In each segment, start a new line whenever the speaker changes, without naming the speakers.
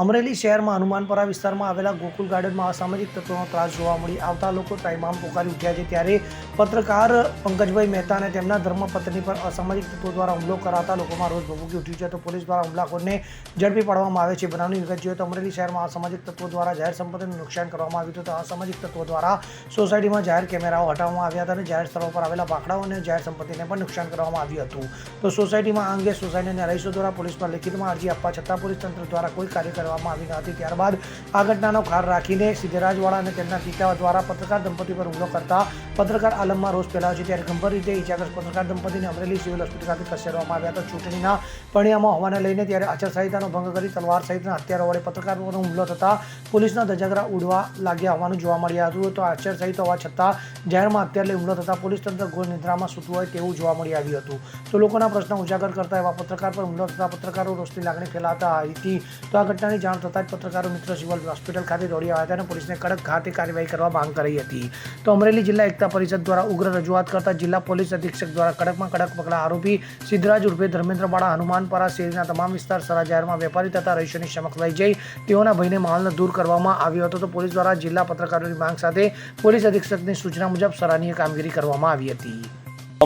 અમરેલી શહેરમાં હનુમાનપરા વિસ્તારમાં આવેલા ગોકુલ ગાર્ડનમાં અસામાજિક તત્વોનો ત્રાસ જોવા મળી. આવતા લોકો ત્રાઇમામ પોકારી ઉઠ્યા છે ત્યારે પત્રકાર પંકજભાઈ મહેતા અને તેમના ધર્મપત્ની પર અસામાજિક તત્વો દ્વારા હુમલો કરાતા લોકોમાં રોજ ભભૂકી ઉઠ્યું છે. તો પોલીસ દ્વારા હુમલાખોરને ઝડપી પાડવામાં આવે છે. બનાવની વિગત જોઈએ તો અમરેલી શહેરમાં અસામાજિક તત્વો દ્વારા જાહેર સંપત્તિનું નુકસાન કરવામાં આવ્યું હતું. અસામાજિક તત્વો દ્વારા સોસાયટીમાં જાહેર કેમેરાઓ હટાવવામાં આવ્યા હતા અને જાહેર સ્થળો પર આવેલા બાકડાઓ અને જાહેર સંપત્તિને પણ નુકસાન કરવામાં આવ્યું હતું. તો સોસાયટીમાં આ અંગે સોસાયટીના રહીશો દ્વારા પોલીસમાં લેખિતમાં અરજી આપવા છતાં પોલીસ તંત્ર દ્વારા કોઈ કાર્ય કરવામાં આવી ન હતી. ત્યારબાદ આ ઘટનાનો ખાર રાખીને સિદ્ધરાજવાળા અને તેમના પિતા દ્વારા પત્રકાર દંપતી પર હુમલો કરતા પત્રકાર આલમમાં રોષ ફેલાયો છે. ત્યારે ગંભીર રીતે ઇજાગ્રસ્ત પત્રકાર દંપતીને અમરેલી સિવિલ હોસ્પિટલ ખાતે ખસેડવામાં આવ્યા હતા. ચૂંટણીના પરિણામો હોવાને લઈને ત્યારે આચારસંહિતાનો ભંગ કરી તલવાર સહિતના હત્યારો વડે પત્રકારો પર હુમલો થતા પોલીસના ધજાગરા ઉડવા લાગ્યા હોવાનું જોવા મળ્યા હતું. તો આચારસંહિત હોવા છતાં જાહેરમાં અત્યારે હુમલો થતા પોલીસ તંત્ર ઘોર નિદ્રામાં સૂતું હોય તેવું જોવા મળી આવ્યું હતું. તો લોકોના પ્રશ્ન ઉજાગર કરતા એવા પત્રકાર પર હુમલો થતા પત્રકારો રોષની લાગણી ફેલાતા હતી તો આ ઘટનાની જાણ થતાં જ પત્રકારો મિત્ર સિવિલ હોસ્પિટલ ખાતે દોડી આવ્યા હતા અને પોલીસને કડક ઘાતે કાર્યવાહી કરવા માંગ કરી હતી. તો અમરેલી જિલ્લા એકતા પરિષદ દ્વારા ઉગ્ર રજૂઆત કરતા જિલ્લા પોલીસ અધિક્ષક દ્વારા કડકમાં કડક પગલાં આરોપી સિદ્ધરાજ ઉર્ફે ધર્મેન્દ્રવાળા હનુમાનપરા શેરીના તમામ વિસ્તાર સરા જાહેરમાં વેપારી તથા રહીશોની સમક્ષ લઈ જઈ તેઓના ભયને માહોલને દૂર કરવામાં આવ્યો હતો. તો પોલીસ દ્વારા જિલ્લા પત્રકારોની માંગ સાથે પોલીસ અધિક્ષકની સૂચના મુજબ સરાહનીય કામગીરી કરવામાં આવી હતી.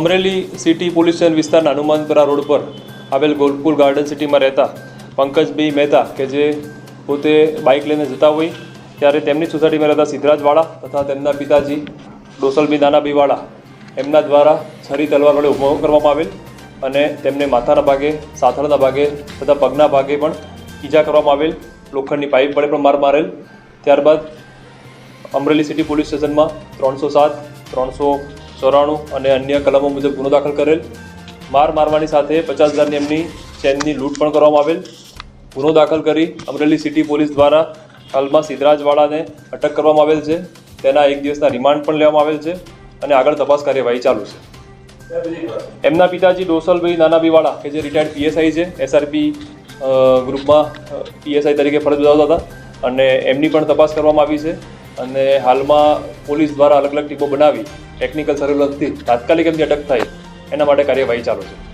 અમરેલી સિટી પોલીસ વિસ્તારના હનુમાનપરા રોડ પર આવેલ ગોલપુર ગાર્ડન સિટીમાં રહેતા પંકજભાઈ મહેતા કે જે પોતે બાઇક લઈને જતા હોય, ત્યારે તેમની સોસાયટીમાં રહેતા સિદ્ધરાજવાળા તથા તેમના પિતાજી ડોસલભાઈ નાનાભાઈવાળા એમના દ્વારા છરી તલવાર વડે ઊભો કરવામાં આવેલ અને તેમને માથાના ભાગે, સાથળના ભાગે તથા પગના ભાગે પણ ઈજા કરવામાં આવેલ. લોખંડની પાઇપ વડે પણ માર મારેલ. ત્યારબાદ અમરેલી સિટી પોલીસ સ્ટેશનમાં ત્રણસો સાત, ત્રણસો ચોરાણું અને અન્ય કલમો મુજબ ગુનો દાખલ કરેલ. માર મારવાની સાથે પચાસ હજારની એમની ચેનની લૂંટ પણ કરવામાં આવેલ. ગુનો દાખલ કરી અમરેલી સિટી પોલીસ દ્વારા હાલમાં સિદ્ધરાજવાળાને અટક કરવામાં આવેલ છે. તેના એક દિવસના રિમાન્ડ પણ લેવામાં આવેલ છે અને આગળ તપાસ કાર્યવાહી ચાલુ છે. એમના પિતાજી ડોસલભાઈ નાનાભીવાળા કે જે રિટાયર્ડ પીએસઆઈ છે એસઆરપી ગ્રુપમાં પીએસઆઈ તરીકે ફરજ બજાવતા હતા અને એમની પણ તપાસ કરવામાં આવી છે અને હાલમાં પોલીસ દ્વારા અલગ અલગ ટીમો બનાવી ટેકનિકલ સર્વેલન્સથી તાત્કાલિક એમની અટક થાય એના માટે કાર્યવાહી ચાલુ છે.